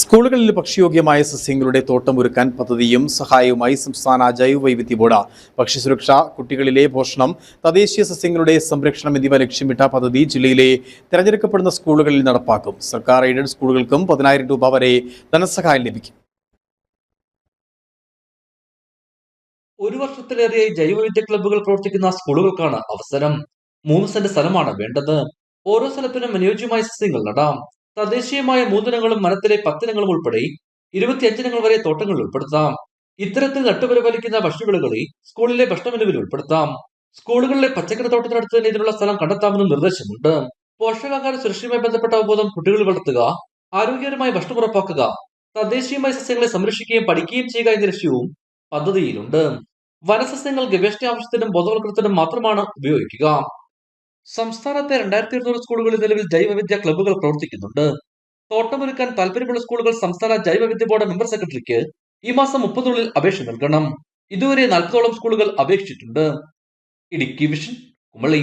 സ്കൂളുകളിൽ ഭക്ഷ്യയോഗ്യമായ സസ്യങ്ങളുടെ തോട്ടം ഒരുക്കാൻ പദ്ധതിയും സഹായവുമായി സംസ്ഥാന ജൈവ വൈവിധ്യ ബോർഡ്. ഭക്ഷ്യസുരക്ഷ കുട്ടികളിലെ പോഷണം തദ്ദേശീയ സസ്യങ്ങളുടെ സംരക്ഷണം എന്നിവ ലക്ഷ്യമിട്ട പദ്ധതി ജില്ലയിലെ തിരഞ്ഞെടുക്കപ്പെടുന്ന സ്കൂളുകളിൽ നടപ്പാക്കും. സർക്കാർ എയ്ഡഡ് സ്കൂളുകൾക്കും പതിനായിരം രൂപ വരെ ധനസഹായം ലഭിക്കും. ഒരു വർഷത്തിലേറെ ജൈവവിദ്യ ക്ലബ്ബുകൾ പ്രവർത്തിക്കുന്ന സ്കൂളുകൾക്കാണ് അവസരം. മൂന്ന് സെന്റ് സ്ഥലമാണ് വേണ്ടത്. ഓരോ സ്ഥലത്തിനും അനുയോജ്യമായ സസ്യങ്ങൾ നടാം. തദ്ദേശീയമായ മൂന്നിനങ്ങളും മരത്തിലെ പത്തിനങ്ങളും ഉൾപ്പെടെ ഇരുപത്തിയഞ്ചിനങ്ങൾ വരെ തോട്ടങ്ങളിൽ ഉൾപ്പെടുത്താം. ഇത്തരത്തിൽ നട്ടുപരിപാലിക്കുന്ന ഭക്ഷ്യവിളകളെ സ്കൂളിലെ ഭക്ഷണമെനുവിൽ ഉൾപ്പെടുത്താം. സ്കൂളുകളിലെ പച്ചക്കറി തോട്ടത്തിനടുത്ത് തന്നെ ഇതിനുള്ള സ്ഥലം കണ്ടെത്താമെന്നും നിർദ്ദേശമുണ്ട്. പോഷകാഹാര സുരക്ഷയുമായി ബന്ധപ്പെട്ട അവബോധം കുട്ടികളിൽ വളർത്തുക ആരോഗ്യകരമായ ഭക്ഷണം ഉറപ്പാക്കുക തദ്ദേശീയമായ സസ്യങ്ങളെ സംരക്ഷിക്കുകയും പഠിക്കുകയും ചെയ്യുക എന്ന ലക്ഷ്യവും പദ്ധതിയിലുണ്ട്. വനസസ്യങ്ങൾ ഗവേഷണ ആവശ്യത്തിനും ബോധവൽക്കരണത്തിനും മാത്രമാണ് ഉപയോഗിക്കുക. സംസ്ഥാനത്തെ രണ്ടായിരത്തി ഇരുന്നൂറ് സ്കൂളുകളിൽ നിലവിൽ ജൈവവിദ്യ ക്ലബ്ബുകൾ പ്രവർത്തിക്കുന്നുണ്ട്. തോട്ടമൊരുക്കാൻ താല്പര്യമുള്ള സ്കൂളുകൾ സംസ്ഥാന ജൈവവിദ്യ ബോർഡ് മെമ്പർ സെക്രട്ടറിക്ക് ഈ മാസം മുപ്പതിനുള്ളിൽ അപേക്ഷ നൽകണം. ഇതുവരെ നാൽപ്പതോളം സ്കൂളുകൾ അപേക്ഷിച്ചിട്ടുണ്ട്. ഇടുക്കി വിഷൻ കുമളി.